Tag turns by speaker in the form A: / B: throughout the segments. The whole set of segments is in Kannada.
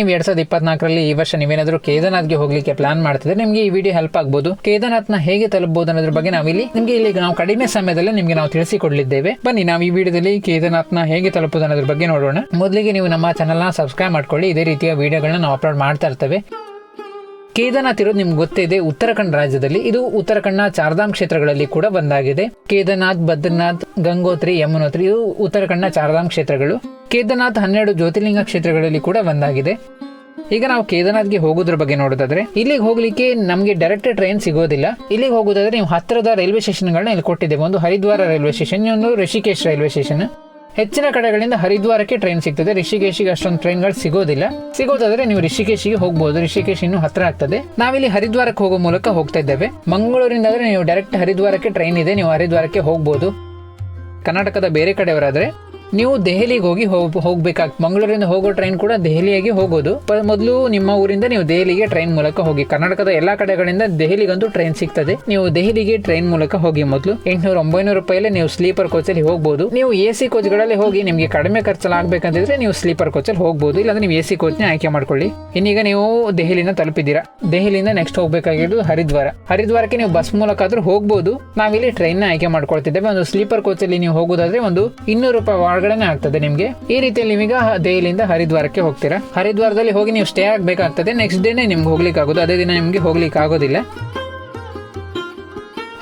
A: ನೀವು ಎರಡ್ ಸಾವಿರದ ಇಪ್ಪತ್ನಾಲ್ಕರಲ್ಲಿ ಈ ವರ್ಷ ನೀವೇನಾದ್ರೂ ಕೇದಾರ್ನಾಥ್ಗೆ ಹೋಗ್ಲಿಕ್ಕೆ ಪ್ಲಾನ್ ಮಾಡ್ತಿದ್ರೆ ನಿಮಗೆ ಈ ವಿಡಿಯೋ ಹೆಲ್ಪ್ ಆಗ್ಬೋದು. ಕೇದಾರ್ನಾಥ್ನ ಹೇಗೆ ತಲುಪಬಹುದು ಅನ್ನೋದ್ರ ಬಗ್ಗೆ ನಾವಿಲ್ಲಿ ನಿಮಗೆ ಇಲ್ಲಿ ನಾವು ಕಡಿಮೆ ಸಮಯದಲ್ಲಿ ನಿಮಗೆ ನಾವು ತಿಳಿಸಿಕೊಡಲಿದ್ದೇವೆ. ಬನ್ನಿ, ನಾವು ಈ ವಿಡಿಯೋದಲ್ಲಿ ಕೇದಾರ್ನಾಥ್ನ ಹೇಗೆ ತಲುಪುವುದು ಅನ್ನೋದ್ರ ಬಗ್ಗೆ ನೋಡೋಣ. ಮೊದಲಿಗೆ ನೀವು ನಮ್ಮ ಚಾನಲ್ನ ಸಬ್ಸ್ಕ್ರೈಬ್ ಮಾಡ್ಕೊಳ್ಳಿ. ಇದೇ ರೀತಿಯ ವಿಡಿಯೋಗಳನ್ನ ನಾವು ಅಪ್ಲೋಡ್ ಮಾಡ್ತಾ ಇರ್ತೇವೆ. ಕೇದಾರ್ನಾಥ್ ಇರೋದು ನಿಮ್ಗೆ ಗೊತ್ತೇ ಇದೆ, ಉತ್ತರಾಖಂಡ್ ರಾಜ್ಯದಲ್ಲಿ. ಇದು ಉತ್ತರಾಖಂಡ್ನ ಚಾರ್ಧಾಮ್ ಕ್ಷೇತ್ರಗಳಲ್ಲಿ ಕೂಡ ಒಂದಾಗಿದೆ. ಕೇದಾರ್ನಾಥ್ ಬದ್ರಿನಾಥ್ ಗಂಗೋತ್ರಿ, ಯಮುನೋತ್ರಿ, ಇದು ಉತ್ತರಾಖಂಡ್ನ ಚಾರ್ಧಾಮ್ ಕ್ಷೇತ್ರಗಳು. ಕೇದಾರ್ನಾಥ್ ಹನ್ನೆರಡು ಜ್ಯೋತಿರ್ಲಿಂಗ ಕ್ಷೇತ್ರಗಳಲ್ಲಿ ಕೂಡ ಒಂದಾಗಿದೆ. ಈಗ ನಾವು ಕೇದಾರ್ನಾಥ್ಗೆ ಹೋಗೋದ್ರ ಬಗ್ಗೆ ನೋಡೋದಾದ್ರೆ, ಇಲ್ಲಿಗೆ ಹೋಗ್ಲಿಕ್ಕೆ ನಮಗೆ ಡೈರೆಕ್ಟ್ ಟ್ರೈನ್ ಸಿಗೋದಿಲ್ಲ. ಇಲ್ಲಿಗೆ ಹೋಗೋದಾದ್ರೆ ನೀವು ಹತ್ತಿರದ ರೈಲ್ವೆ ಸ್ಟೇಷನ್ಗಳನ್ನ ಇಲ್ಲಿ ಕೊಟ್ಟಿದ್ದೇವೆ. ಒಂದು ಹರಿದ್ವಾರ ರೈಲ್ವೆ ಸ್ಟೇಷನ್ ಒಂದು ಋಷಿಕೇಶ್ ರೈಲ್ವೆ ಸ್ಟೇಷನ್. ಹೆಚ್ಚಿನ ಕಡೆಗಳಿಂದ ಹರಿದ್ವಾರಕ್ಕೆ ಟ್ರೈನ್ ಸಿಗ್ತದೆ. ರಿಷಿಕೇಶಿಗೆ ಅಷ್ಟೊಂದು ಟ್ರೈನ್ಗಳು ಸಿಗೋದಿಲ್ಲ. ಸಿಗೋದಾದ್ರೆ ನೀವು ರಿಷಿಕೇಶಿಗೆ ಹೋಗ್ಬೋದು. ರಿಷಿಕೇಶ್ ಇನ್ನು ಹತ್ರ ಆಗ್ತದೆ. ನಾವಿಲ್ಲಿ ಹರಿದ್ವಾರಕ್ಕೆ ಹೋಗೋ ಮೂಲಕ ಹೋಗ್ತಾ ಇದ್ದೇವೆ. ಮಂಗಳೂರಿಂದ ಆದ್ರೆ ನೀವು ಡೈರೆಕ್ಟ್ ಹರಿದ್ವಾರಕ್ಕೆ ಟ್ರೈನ್ ಇದೆ. ನೀವು ಹರಿದ್ವಾರಕ್ಕೆ ಹೋಗ್ಬೋದು. ಕರ್ನಾಟಕದ ಬೇರೆ ಕಡೆಯವರಾದ್ರೆ ನೀವು ದೆಹಲಿಗೆ ಹೋಗಿ ಹೋಗ್ ಹೋಗ್ಬೇಕಾಗ್, ಮಂಗಳೂರಿಂದ ಹೋಗೋ ಟ್ರೈನ್ ಕೂಡ ದೆಹಲಿಯಾಗಿ ಹೋಗೋದು. ಮೊದಲು ನಿಮ್ಮ ಊರಿಂದ ನೀವು ದೆಹಲಿಗೆ ಟ್ರೈನ್ ಮೂಲಕ ಹೋಗಿ, ಕರ್ನಾಟಕದ ಎಲ್ಲಾ ಕಡೆಗಳಿಂದ ದೆಹಲಿಗಂತೂ ಟ್ರೈನ್ ಸಿಗ್ತದೆ. ನೀವು ದೆಹಲಿಗೆ ಟ್ರೈನ್ ಮೂಲಕ ಹೋಗಿ ಮೊದಲು ಎಂಟುನೂರ, ಒಂಬೈನೂರು ರೂಪಾಯಲ್ಲಿ ನೀವು ಸ್ಲೀಪರ್ ಕೋಚಲ್ಲಿ ಹೋಗ್ಬೋದು. ನೀವು ಎ ಸಿ ಕೋಚ್ಗಳಲ್ಲಿ ಹೋಗಿ ನಿಮಗೆ ಕಡಿಮೆ ಖರ್ಚಲ್ಲಿ ಆಗ್ಬೇಕಂತಿದ್ರೆ ನೀವು ಸ್ಲೀಪರ್ ಕೋಚಲ್ಲಿ ಹೋಗ್ಬೋದು, ಇಲ್ಲಾಂದ್ರೆ ನೀವು ಎ ಸಿ ಕೋಚ್ನ ಆಯ್ಕೆ ಮಾಡ್ಕೊಳ್ಳಿ. ಇನ್ನೀಗ ನೀವು ದೆಹಲಿನ ತಲುಪಿದ್ದೀರಾ? ದೆಹಲಿಯಿಂದ ನೆಕ್ಸ್ಟ್ ಹೋಗಬೇಕಾಗಿರೋದು ಹರಿದ್ವಾರ. ಹರಿದ್ವಾರಕ್ಕೆ ನೀವು ಬಸ್ ಮೂಲಕ ಆದ್ರೂ ಹೋಗ್ಬೋದು. ನಾವಿಲ್ಲಿ ಟ್ರೈನ್ ಆಯ್ಕೆ ಮಾಡ್ಕೊಳ್ತಿದ್ದೇವೆ. ಒಂದು ಸ್ಲೀಪರ್ ಕೋಚಲ್ಲಿ ನೀವು ಹೋಗೋದಾದ್ರೆ ಒಂದು ಇನ್ನೂರು ರೂಪಾಯಿ ಒಳಗಡೆ ಆಗ್ತದೆ ನಿಮಗೆ. ಈ ರೀತಿಯಲ್ಲಿ ನೀವೀಗ ದೆಹಲಿಯಿಂದ ಹರಿದ್ವಾರಕ್ಕೆ ಹೋಗ್ತೀರಾ? ಹರಿದ್ವಾರದಲ್ಲಿ ಹೋಗಿ ನೀವು ಸ್ಟೇ ಆಗಬೇಕಾಗ್ತದೆ. ನೆಕ್ಸ್ಟ್ ಡೇನೆ ನಿಮ್ಗೆ ಹೋಗ್ಲಿಕ್ಕೆ ಆಗೋದು ಅದೇ ದಿನ ನಿಮಗೆ ಹೋಗ್ಲಿಕ್ಕೆ ಆಗೋದಿಲ್ಲ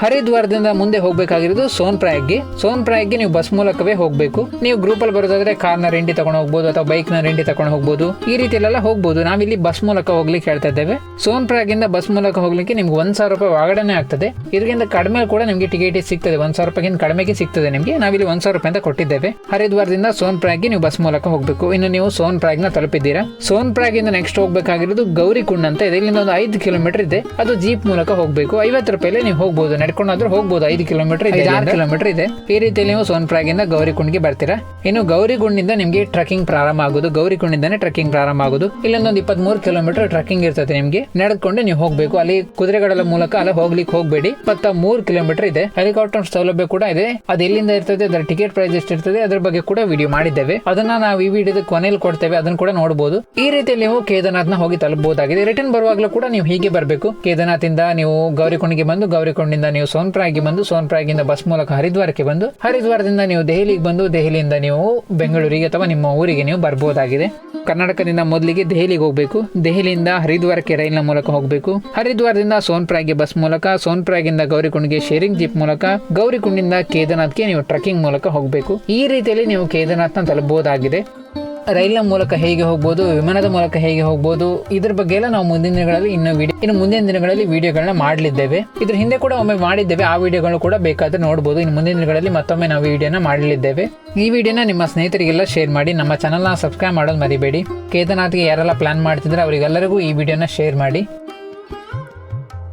A: ಹರಿದ್ವಾರದಿಂದ ಮುಂದೆ ಹೋಗಬೇಕಾಗಿರೋದು ಸೋನ್ಪ್ರಾಯಕ್ಗೆ ಸೋನ್ಪ್ರಾಯಕ್ಗೆ ನೀವು ಬಸ್ ಮೂಲಕವೇ ಹೋಗಬೇಕು. ನೀವು ಗ್ರೂಪಲ್ಲಿ ಬರೋದಾದ್ರೆ ಕಾರ್ನ ರೆಂಟಿ ತಗೊಂಡು ಹೋಗ್ಬೋದು ಅಥವಾ ಬೈಕ್ನ ರೆಂಟಿ ತಗೊಂಡು ಹೋಗ್ಬೋದು. ಈ ರೀತಿಯಲ್ಲೆಲ್ಲ ಹೋಗ್ಬೋದು. ನಾವಿಲ್ಲಿ ಬಸ್ ಮೂಲಕ ಹೋಗ್ಲಿಕ್ಕೆ ಹೇಳ್ತಾ ಇದ್ದೇವೆ. ಸೋನ್ಪ್ರಾಗಿಂದ ಬಸ್ ಮೂಲಕ ಹೋಗ್ಲಿಕ್ಕೆ ನಿಮ್ಗೆ ಒಂದ್ ಸಾವಿರ ರೂಪಾಯಿ ಒಳಗಡೆ ಆಗ್ತದೆ. ಇದರಿಂದ ಕಡಿಮೆ ಕೂಡ ನಿಮಗೆ ಟಿಕೆಟ್ ಸಿಗ್ತದೆ. ಒಂದ್ ಸಾವಿರ ರೂಪಾಯಿಗಿಂತ ಕಡಿಮೆಗೆ ಸಿಗ್ತದೆ ನಿಮಗೆ. ನಾವಿಲ್ಲಿ ಒಂದ್ ಸಾವಿರ ರೂಪಾಯಿ ಅಂತ ಕೊಟ್ಟಿದ್ದೇವೆ. ಹರಿದ್ವಾರದಿಂದ ಸೋನ್ ಸೋನ್ಪ್ರಾಗ್ಗೆ ನೀವು ಬಸ್ ಮೂಲಕ ಹೋಗಬೇಕು. ಇನ್ನು ನೀವು ಸೋನ್ ಸೋನ್ಪ್ರಾಗ್ನ ತಲುಪಿದ್ದೀರಾ? ಸೋನ್ಪ್ರಾಗಿಂದ ನೆಕ್ಸ್ಟ್ ಹೋಗ್ಬೇಕಾಗಿರೋದು ಗೌರಿಕುಂಡ್ ಅಂತ ಇದೆ. ಇಲ್ಲಿಂದ ಒಂದು ಐದು ಕಿಲೋಮೀಟರ್ ಇದೆ. ಅದು ಜೀಪ್ ಮೂಲಕ ಹೋಗಬೇಕು. ಐವತ್ತು ರೂಪಾಯಿ ನೀವು ಹೋಗ್ಬೋದು. ನಡ್ಕೊಂಡಾದ್ರೂ ಹೋಗ್ಬೋದು. ಐದು ಕಿಲೋಮೀಟರ್ ಇದೆ ಆರು ಕಿಲೋಮೀಟರ್ ಇದೆ. ಈ ರೀತಿಯಲ್ಲಿ ನೀವು ಸೋನ್ಪ್ರಾಗಿಂದ ಗೌರಿಕುಂಡ್ಗೆ ಬರ್ತೀರಾ. ಇನ್ನು ಗೌರಿಗುಂಡಿಂದ ನಿಮಗೆ ಟ್ರಕ್ಕಿಂಗ್ ಪ್ರಾರಂಭ ಆಗೋದು. ಗೌರಿಕುಂಡಿಂದಾನೆ ಟ್ರಕ್ಕಿಂಗ್ ಪ್ರಾರಂಭ ಆಗೋದು. ಇಲ್ಲೊಂದು ಇಪ್ಪತ್ಮೂರು ಕಿಲೋಮೀಟರ್ ಟ್ರಕ್ಕಿಂಗ್ ಇರ್ತದೆ ನಿಮಗೆ. ನಡೆದುಕೊಂಡು ನೀವು ಹೋಗಬೇಕು. ಅಲ್ಲಿ ಕುದುರೆಗಳ ಮೂಲಕ ಅಲ್ಲ ಹೋಗ್ಲಿಕ್ಕೆ ಹೋಗಬೇಡಿ. ಇಪ್ಪತ್ತ ಮೂರು ಕಿಲೋಮೀಟರ್ ಇದೆ. ಹೆಲಿಕಾಪ್ಟರ್ ಸೌಲಭ್ಯ ಕೂಡ ಇದೆ. ಅದು ಎಲ್ಲಿಂದ ಇರ್ತದೆ ಅದರ ಟಿಕೆಟ್ ಪ್ರೈಸ್ ಎಷ್ಟಿರ್ತದೆ ಅದ್ರ ಬಗ್ಗೆ ಕೂಡ ವಿಡಿಯೋ ಮಾಡಿದ್ದೇವೆ. ಅದನ್ನ ನಾವು ಈ ವಿಡಿಯೋದ ಕೊನೆಯಲ್ಲಿ ಕೊಡ್ತೇವೆ. ಅದನ್ನ ಕೂಡ ನೋಡಬಹುದು ಈ ರೀತಿಯಲ್ಲಿ ನೀವು ಕೇದಾರ್ನಾಥ್ನ ಹೋಗಿ ತಲುಪಬಹುದಾಗಿದೆ. ರಿಟರ್ನ್ ಬರುವಾಗಲೂ ಕೂಡ ನೀವು ಹೀಗೆ ಬರಬೇಕು. ಕೇದಾರ್ನಾಥಿಂದ ನೀವು ಗೌರಿಕೊಂಡಿಗೆ ಬಂದು ಗೌರಿಕೊಂಡಿಂದ ನೀವು ಸೋನ್ಪ್ರಾಗಿ ಬಂದು ಸೋನ್ಪ್ರಾಗಿಂದ ಬಸ್ ಮೂಲಕ ಹರಿದ್ವಾರಕ್ಕೆ ಬಂದು, ಹರಿದ್ವಾರದಿಂದ ನೀವು ದೆಹಲಿಗೆ ಬಂದು, ದೆಹಲಿಯಿಂದ ನೀವು ಬೆಂಗಳೂರಿಗೆ ಅಥವಾ ನಿಮ್ಮ ಊರಿಗೆ ನೀವು ಬರ್ಬೋದಾಗಿದೆ. ಕರ್ನಾಟಕದಿಂದ ಮೊದಲಿಗೆ ದೆಹಲಿಗೆ ಹೋಗಬೇಕು. ದೆಹಲಿಯಿಂದ ಹರಿದ್ವಾರಕ್ಕೆ ರೈಲಿನ ಮೂಲಕ ಹೋಗಬೇಕು. ಹರಿದ್ವಾರದಿಂದ ಸೋನ್ಪ್ರಾಗ್ಗೆ ಬಸ್ ಮೂಲಕ ಸೋನ್ಪ್ರಾಗಿಂದ ಗೌರಿಕುಂಡ್ಗೆ ಶೇರಿಂಗ್ ಜೀಪ್ ಮೂಲಕ, ಗೌರಿಕುಂಡಿಂದ ಕೇದಾರ್ನಾಥ್ಗೆ ನೀವು ಟ್ರಕ್ಕಿಂಗ್ ಮೂಲಕ ಹೋಗಬೇಕು. ಈ ರೀತಿಯಲ್ಲಿ ನೀವು ಕೇದಾರ್ನಾಥ್ನ ತಲುಪಬಹುದಾಗಿದೆ ರೈಲಿನ ಮೂಲಕ ಹೇಗೆ ಹೋಗ್ಬೋದು, ವಿಮಾನದ ಮೂಲಕ ಹೇಗೆ ಹೋಗ್ಬೋದು, ಇದ್ರ ಬಗ್ಗೆ ಎಲ್ಲ ನಾವು ಮುಂದಿನ ದಿನಗಳಲ್ಲಿ ಇನ್ನು ವಿಡಿಯೋ ಇನ್ನು ಮುಂದಿನ ದಿನಗಳಲ್ಲಿ ವಿಡಿಯೋಗಳನ್ನ ಮಾಡಲಿದ್ದೇವೆ. ಇದ್ರ ಹಿಂದೆ ಕೂಡ ಒಮ್ಮೆ ಮಾಡಿದ್ದೇವೆ, ಆ ವಿಡಿಯೋಗಳು ಕೂಡ ಬೇಕಾದ್ರೆ ನೋಡ್ಬೋದು. ಇನ್ನು ಮುಂದಿನ ದಿನಗಳಲ್ಲಿ ಮತ್ತೊಮ್ಮೆ ನಾವು ವಿಡಿಯೋನ ಮಾಡಲಿದ್ದೇವೆ. ಈ ವಿಡಿಯೋನ ನಿಮ್ಮ ಸ್ನೇಹಿತರಿಗೆಲ್ಲ ಶೇರ್ ಮಾಡಿ, ನಮ್ಮ ಚಾನಲ್ನ ಸಬ್ಸ್ಕ್ರೈಬ್ ಮಾಡೋದು ಮರಿಬೇಡಿ. ಕೇದಾರ್ನಾಥ್ಗೆ ಯಾರೆಲ್ಲ ಪ್ಲಾನ್ ಮಾಡ್ತಿದ್ರೆ, ಅವರಿಗೆಲ್ಲರಿಗೂ ಈ ವಿಡಿಯೋನ ಶೇರ್ ಮಾಡಿ.